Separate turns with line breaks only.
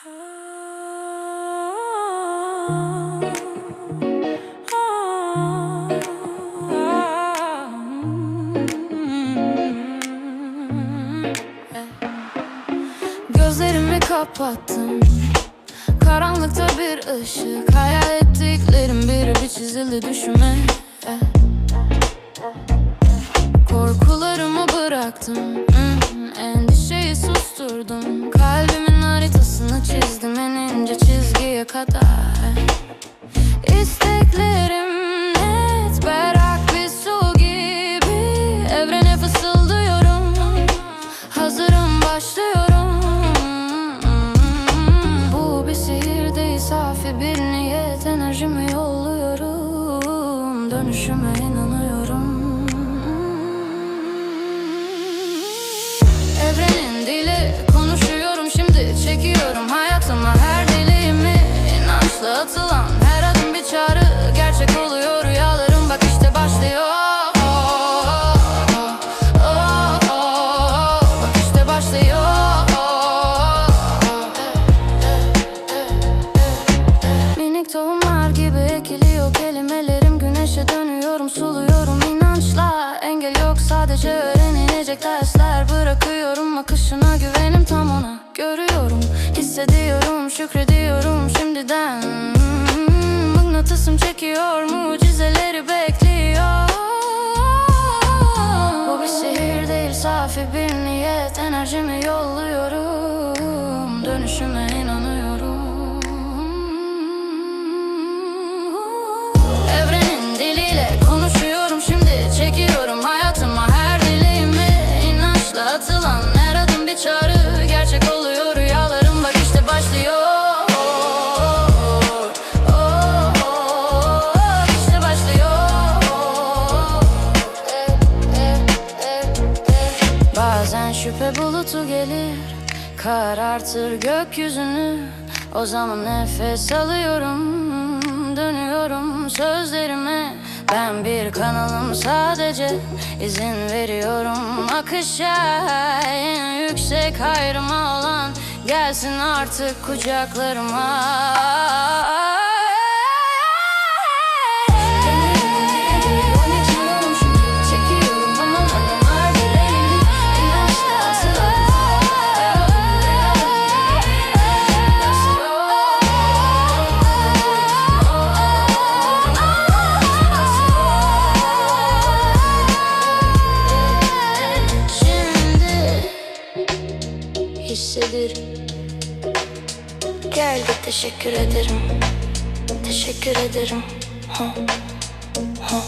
Gözlerimi kapattım. Karanlıkta bir ışık. Hayal ettiklerim biri bir çizildi düşüme. Korkularımı bıraktım niyet Enerjimi yolluyorum Dönüşüme inanıyorum. Evrenin dili konuşuyorum şimdi Çekiyorum hayatıma her dileğimi İnançla atılan tohumlar gibi ekiliyor. Kelimelerim Güneşe dönüyorum suluyorum inançla Engel yok sadece öğrenilecek dersler Bırakıyorum. Akışına güvenim tam ona. Görüyorum, hissediyorum, şükrediyorum şimdiden. Mıknatısım çekiyor, mucizeleri bekliyor. Bu bir sihir değil, safi bir niyet. Enerjimi yolluyorum, dönüşüme Bazen şüphe bulutu gelir Karartır gökyüzünü. O zaman nefes alıyorum Dönüyorum sözlerime. Ben bir kanalım sadece izin veriyorum. Akışa En yüksek hayrıma olan Gelsin artık kucaklarıma hissedir Geldi teşekkür ederim. Teşekkür ederim. Ha, ha.